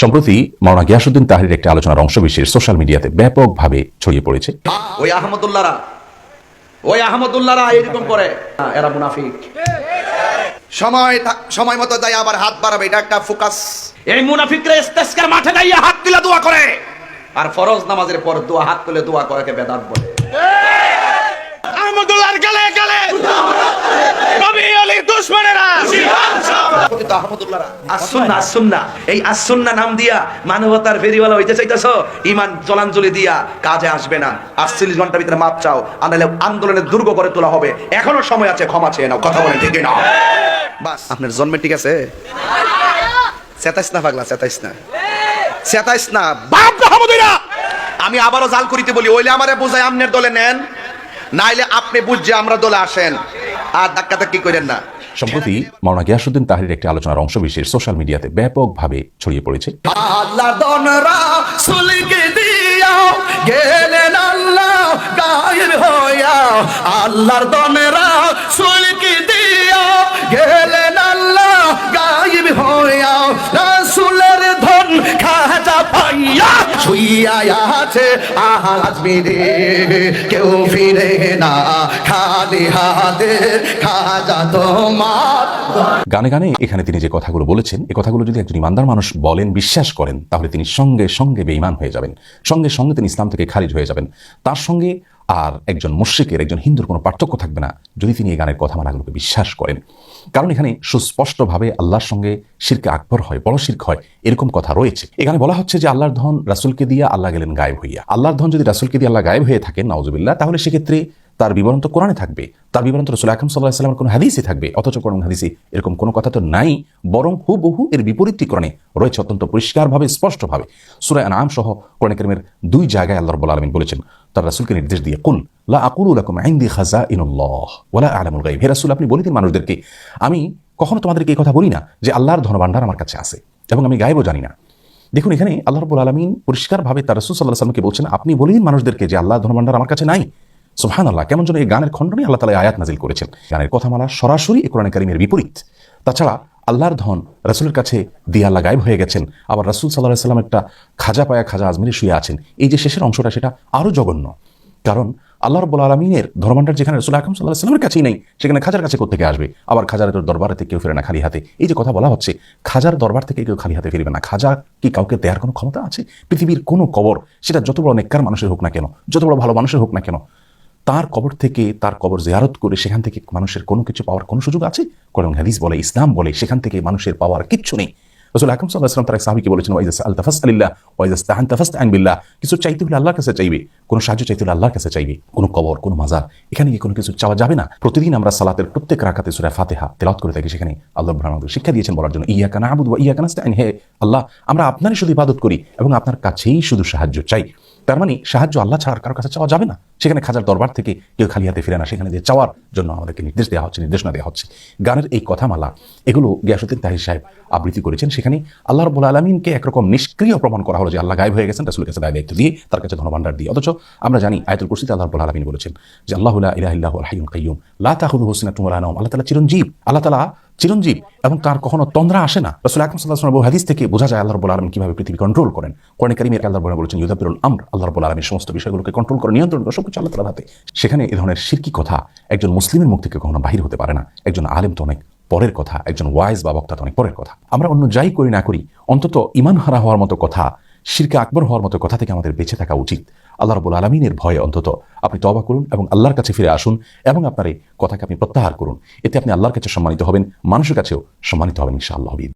সম্প্রতি মাওলানা গিয়াসুদ্দিন তাহিরের একটি আলোচনার অংশবিশেষ সোশ্যাল মিডিয়াতে ব্যাপকভাবে ছড়িয়ে পড়েছে। ওই আহমদুল্লাহরা ওই আহমদুল্লাহরা এরকম করে। এরা মুনাফিক। সময় সময় মতো যাই আবার হাত বাড়াবে এটা একটা ফোকাস। এই মুনাফিকরা ইস্তেস্কার মাঠে দাঁড়িয়ে হাত তুলে দোয়া করে। আর ফরজ নামাজের পর দোয়া হাত তুলে দোয়া করে বেদাত বলে। আহমদুল্লাহরা। আসুন্না আসুন্না এই আসুন্না নাম দিয়া মানবতার ফেরিওয়ালা হইতে চাইতেছ ইমান জলাঞ্জলি দিয়া কাজে আসবে না। আটচল্লিশ ঘণ্টার ভিতরে মাপ চাও আনালে আন্দোলনের দুর্গ করে তোলা হবে। এখনও সময় আছে ক্ষমা চেয়ে নাও কথা বলেন ঠিক না। বাস আপনার জন্মে ঠিক আছে? চেতাইস না পাগলা চেতাইস না চেতাইস না বাপ মাহমুদিরা আমি আবারও জাল করিতে বলি ওইলে আমারে বুঝাই আমনের দলে নেন নাইলে আপনি বুঝছে আমরা দলে আসেন। আর ধাক্কা ধাক্কি করেন না। সম্প্রতি মাওলানা গিয়াসুদ্দিন তাহিরের একটি আলোচনার অংশবিশেষ সোশ্যাল মিডিয়াতে ব্যাপকভাবে ছড়িয়ে পড়েছে। আল্লাহর দনরা সুলকে দিয়া গেলেন আল্লাহ গায়েব হইয়া রাসূলের ধন খাজা পাইয়া শুইয়া আছে আজ মেরে কেউ ফিরে না, খালি হাতে খাজা তোমার। গানে গানে এখানে তিনি যে কথাগুলো বলেছেন এই কথাগুলো যদি একজন ইমানদার মানুষ বলেন, বিশ্বাস করেন, তাহলে তিনি সঙ্গে সঙ্গে বেঈমান হয়ে যাবেন। সঙ্গে সঙ্গে তিনি ইসলাম থেকে খারিজ হয়ে যাবেন। তার সঙ্গে আর একজন মুশ্রিকের, একজন হিন্দুর কোনো পার্থক্য থাকবে না যদি তিনি এই গানের কথা মালাগুলোকে বিশ্বাস করেন। কারণ এখানে সুস্পষ্টভাবে আল্লাহর সঙ্গে শিরকে আকবর হয়, বড় শির্ক হয়, এরকম কথা রয়েছে। এখানে বলা হচ্ছে যে আল্লাহর ধন রাসুলকে দিয়ে আল্লাহ গেলেন গায়েব হইয়া। আল্লাহর ধন যদি রাসুলকে দিয়ে আল্লাহ গায়েব হয়ে থাকেন নওয়াজবিল্লা তাহলে সেক্ষেত্রে তার বিবরণ তো কোরআনে থাকবে। তার বিবরণ তো রসুল আকরম সাল্লাহ সাল্লামের কোনো হাদিসই থাকবে, অথচ কোরআন হাদিসে এরকম কোনো কথা তো নাই, বরং হুবহু এর বিপরীতটি কোরআনে রয়েছে অত্যন্ত পরিষ্কারভাবে, স্পষ্টভাবে। সুরায় আনাম সহ কোরআন করিমের দুই জায়গায় আল্লাহ রব্বুল আলমিন বলেছেন, তার রাসুলকে নির্দেশ দিয়ে, কুল লা আকুলু লাকুম ইনদি খাজা ইনুল্লাহ ওয়ালা আলামুল গাইব হে রাসূল, আপনি বলে দিন মানুষদেরকে, আমি কখনো তোমাদেরকে এই কথা বলি না যে আল্লাহর ধনভাণ্ডার আমার কাছে আছে এবং আমি গায়েবও জানি না। দেখুন, এখানে আল্লাহ রব্বুল আলমিন পরিষ্কারভাবে তার রসুল সাল্লাহ সাল্লামকে বলছেন, আপনি বলে দিন মানুষদেরকে যে আল্লাহ ধনভাণ্ডার আমার কাছে নাই সুহান আল্লাহ কেমন যেন এই গানের খণ্ডনে আল্লাহ তালা আয়াত নাজিল করেছেন। গানের কথামালা সরাসরি কোরআন কারিমের বিপরীত। তাছাড়া আল্লাহর ধন রাসুলের কাছে দিয়ে আল্লাহ গায়েব হয়ে গেছেন, আবার রাসুল সাল্লাহ সাল্লাম একটা খাজা পায়া খাজা আজমিরে শুয়ে আছেন। এই যে শেষের অংশটা, সেটা আরও জঘন্য। কারণ আল্লাহ রব্বুল আলমিনের ধর্মান্ডার যেখানে রসুল আকরম সাল্লাহ সাল্লামের কাছেই নেই, সেখানে খাজার কাছে কোথেকে আসবে? আবার খাজার তোর দরবারে কেউ ফিরে না খালি হাতে। এই যে কথা বলা হচ্ছে, খাজার দরবার থেকে কেউ খালি হাতে ফিরবে না। খাজা কি কাউকে দেওয়ার কোনো ক্ষমতা আছে? পৃথিবীর কোনো কবর, সেটা যত বড় নেককার মানুষের হোক না কেন, যত বড় ভালো মানুষের হোক না কেন তার কবর থেকে, তার কবর জিয়ারত করে সেখান থেকে মানুষের কোনো কিছু পাওয়ার কোনো সুযোগ আছে? কোরআন হাদিস বলে, ইসলাম বলে, সেখান থেকে মানুষের পাওয়ার কিচ্ছু নেই। রসুল আকরম সাল্লাহ ইসলাম তার সাহাবিকে বলেছেন ওয়াইজাস আল তাফাস আলিল্লাহ ওয়াইজাস তাহান তাফাস আনবিল্লাহ কিছু চাইতে হলে আল্লাহর কাছে চাইবে। কোনো সাহায্য চাইতে হলে আল্লাহর কাছে চাইবে, কোনো কবর, কোনো মাজার, এখানে কি কোনো কিছু চাওয়া যাবে না। প্রতিদিন আমরা সালাতের প্রত্যেক রাখাতে সুরা ফাতেহা তেলাওয়াত করে থাকি সেখানে আল্লাহ আমাদের শিক্ষা দিয়েছেন বলার জন্য ইয়া কানা আবুদ ইয়া কানাস্তাইন হে আল্লাহ, আমরা আপনারই শুধু ইবাদত করি এবং আপনার কাছেই শুধু সাহায্য চাই। তার মানে সাহায্য আল্লাহ ছাড়া আর কারও কাছে চাওয়া যাবে না। সেখানে খাজার দরবার থেকে কেউ খালি হাতে ফিরে না, সেখানে যে চাওয়ার জন্য আমাদেরকে নির্দেশ দেওয়া হচ্ছে, নির্দেশনা দেওয়া হচ্ছে। গানের এই কথামালা, এগুলো গিয়াসুদ্দিন তাহির সাহেব আবৃত্তি করেছেন। সেখানে আল্লাহ রবুল আলমিনকে একরকম নিষ্ক্রিয় প্রমাণ করা হলো যে আল্লাহ গায়েব হয়ে গেছেন, রাসুলের কাছে দায় দায়িত্ব দিয়ে তার কাছে ধনভাণ্ডার দিয়ে। অথচ আমরা জানি আয়তুল কুরসিতে আল্লাহ রবুল আলমিন বলেছেন যে আল্লাহ ইলাহিল্লাহ হাইয়ুম কাইয়ুম, লা তাহুদু হোসিনা তুমুল আনাম আল্লাহ তালা চিরঞ্জীব, আল্লাহ তালা চিরঞ্জীব এবং তার কখনো তন্দ্রা আসে না। রসুল আকরম সাল্লাহ হাদিস থেকে বোঝা যায় আল্লাহ রবুল আলম কীভাবে পৃথিবী কন্ট্রোল করেন। কোরআন কারিমের আল্লাহ রবুল বলেছেন ইউদাবিরুল আমর আল্লাহ রবুল আলমীর সমস্ত বিষয়গুলোকে কন্ট্রোল করে, নিয়ন্ত্রণ করে, সবকিছু আল্লাহ তালা হাতে সেখানে এ ধরনের শিরকি কথা একজন মুসলিমের মুখ থেকে কখনো বাহির হতে পারে না। একজন আলেম তো অনেক পরের কথা, একজন ওয়াইজ বা বক্তা তো অনেক পরের কথা। আমরা অন্য যাই করি না করি, অন্তত ইমান হারা হওয়ার মতো কথা শিরকে আকবর হওয়ার মতো কথা থেকে আমাদের বেঁচে থাকা উচিত। আল্লাহ রবুল আলমিনের ভয়ে অন্তত আপনি তবা করুন এবং আল্লাহর কাছে ফিরে আসুন এবং আপনার এই কথাকে আপনি প্রত্যাহার করুন। এতে আপনি আল্লাহর কাছে সম্মানিত হবেন, মানুষের কাছেও সম্মানিত হবেন ইনশাআল্লাহ